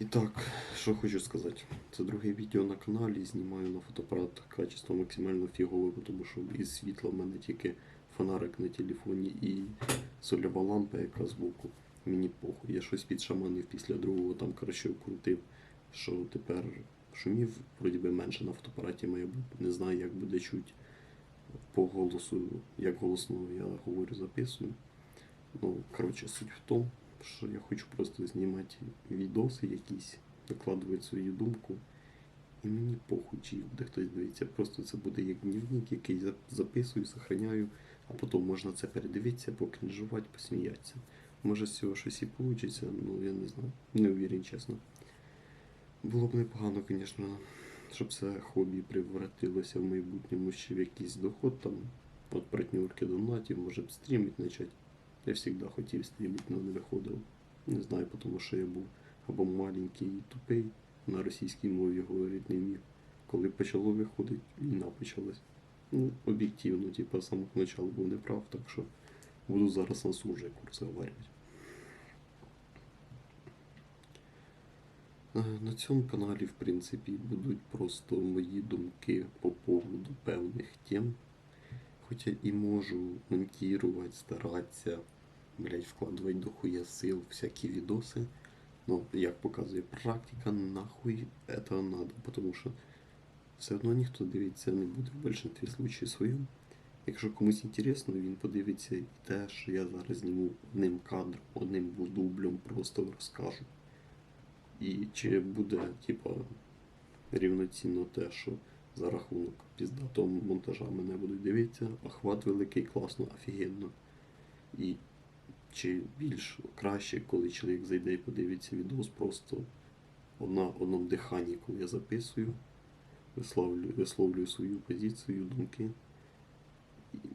І так, що хочу сказати. Це друге відео на каналі, знімаю на фотоапарат качество максимально фігове, тому що із світла в мене тільки фонарик на телефоні і сольова лампа, яка збоку. Мені похуй. Я щось підшаманив після другого, там коротше вкрутив, що тепер шумів вроді би менше на фотоапараті має бути. Не знаю, як буде чуть по голосу, як голосно я говорю, записую. Ну, коротше, суть в тому, що я хочу просто знімати відоси якісь, викладувати свою думку. І мені похуй, чи буде хтось дивитися. Просто це буде як дневник, який записую, сохраняю, а потім можна це передивитися, покринжувати, посміятися. Може з цього щось і вийде, ну я не знаю. Не уверен, чесно. Було б непогано, звісно, щоб це хобі превратилося в майбутньому ще в якийсь доход там від партнерки донатів, може б стрімити почати. Я завжди хотів стрімити, але не виходив. Не знаю, тому що я був або маленький і тупий, на російській мові говорити не вмів. Коли почало виходити, війна почалась. Ну, об'єктивно, типу, з самого початку був неправ, так що буду зараз на суржик розговорювати. Е, На цьому каналі, в принципі, будуть просто мої думки по поводу певних тем. Хоча і можу монтувати, старатися, блять, вкладувати дохуя сил, всякі відоси. Но, як показує практика, нахуй это надо, потому що все одно ніхто дивитися не буде в більшинстві случаїв своєму. Якщо комусь інтересно, він подивиться і те, що я зараз зніму одним кадром, одним дублем, просто розкажу. І чи буде, типа, рівноцінно те, що за рахунок піздатого монтажа мене будуть дивитися, охват великий, класно, офігенно. І чи більш краще, коли чоловік зайде і подивиться відос просто на одному диханні, коли я записую, висловлюю, висловлюю свою позицію, думки.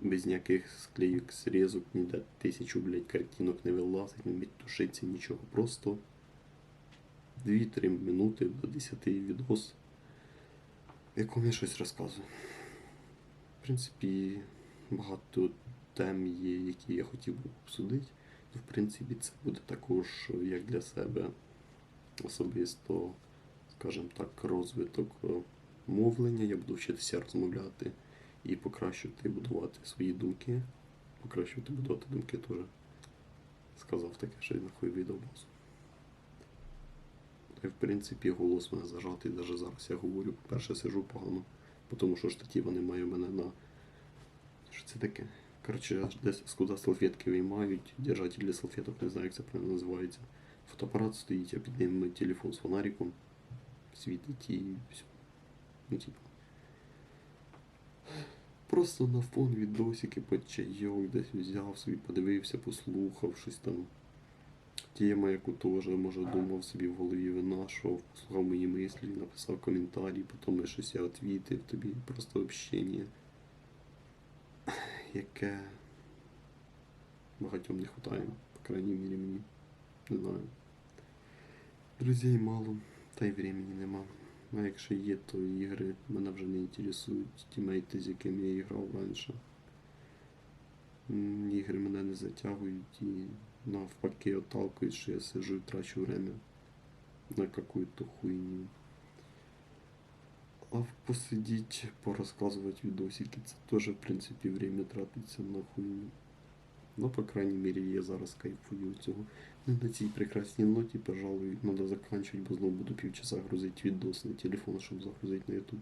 Без ніяких склейок, срізок, ніде тисячу, блядь, картинок не вилазить, не тушиться, нічого. Просто 2-3 минути до 10 відос, в якому я щось розказую. В принципі, багато тем є, які я хотів би обсудити. В принципі, це буде також як для себе особисто, скажімо так, розвиток е, мовлення. Я буду вчитися розмовляти і покращувати будувати свої думки. Покращувати будувати думки теж. Сказав таке, що я нахуй видав базу. І в принципі голос мене зажатий, навіть зараз я говорю, по-перше, сижу погано, тому що штатива немає у мене на. Що це таке? Коротше, десь куди салфетки виймають, держатель для салфеток, не знаю, як це правильно називається. Фотоапарат стоїть, а під ним телефон з фонариком світить і все. Ну, типу. Просто на фон відосики під чайок, десь взяв собі, подивився, послухав щось там. Тема, яку теж, може, думав собі в голові винашував, послухав мої мислі, написав коментарі, потім щось я відвітив тобі, просто общення, яке багатьом не вистачає, по крайній мірі мені. Не знаю. Друзей мало, та й времени нема. А якщо є, то ігри мене вже не інтересують. Тімейти, з якими я грав раніше. Ігри мене не затягують і навпаки отталкують, що я сижу і трачу время на какую-то хуйню. А посидіть, порассказывать відосики, це теж, в принципі, время тратиться на хуйню. Ну, по крайней мере, я зараз кайфую цього. Ну, на цій прекрасній ноті, пожалуй, треба заканчивать, бо знову буду півчаса грузити відос на телефон, щоб загрузити на YouTube.